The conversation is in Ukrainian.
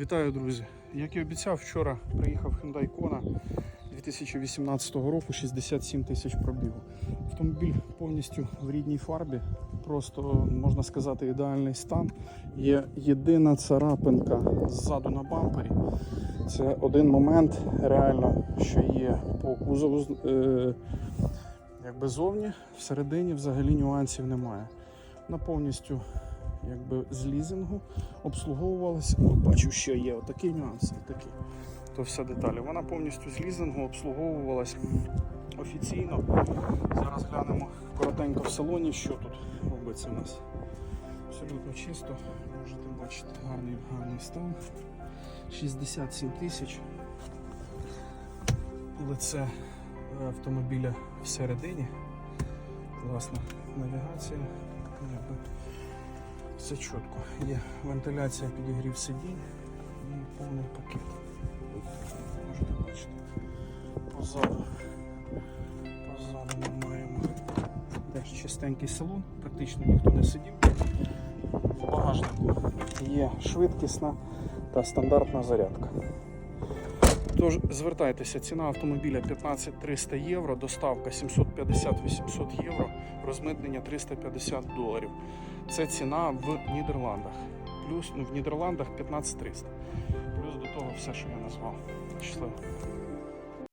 Вітаю, друзі! Як і обіцяв, вчора приїхав Hyundai Kona 2018 року 67 тисяч пробігу. Автомобіль повністю в рідній фарбі, просто можна сказати, ідеальний стан. Є єдина царапинка ззаду на бампері. Це один момент, реально, що є по кузову е, якби зовні, всередині взагалі нюансів немає. Вона повністю якби з лізингу обслуговувалася. О, бачу, що є отакий нюанс, і такий. То все деталі. Вона повністю з лізингу обслуговувалась офіційно. Зараз глянемо коротенько в салоні, що тут робиться у нас. Абсолютно чисто, можете бачити гарний, гарний стан. 67 тисяч. Лице автомобіля всередині. Класна навігація. Все чітко. Є вентиляція, підігрів сидінь і повний пакет. Можете бачити. Позаду. Позаду ми маємо теж чистенький салон, практично ніхто не сидів. В багажнику є швидкісна та стандартна зарядка. Тож звертайтеся, ціна автомобіля 15 300 євро, доставка 750-800 євро, розмитнення 350 доларів. Це ціна в Нідерландах. Плюс ну, в Нідерландах 15 300. Плюс до того все, що я назвав. Щасливо.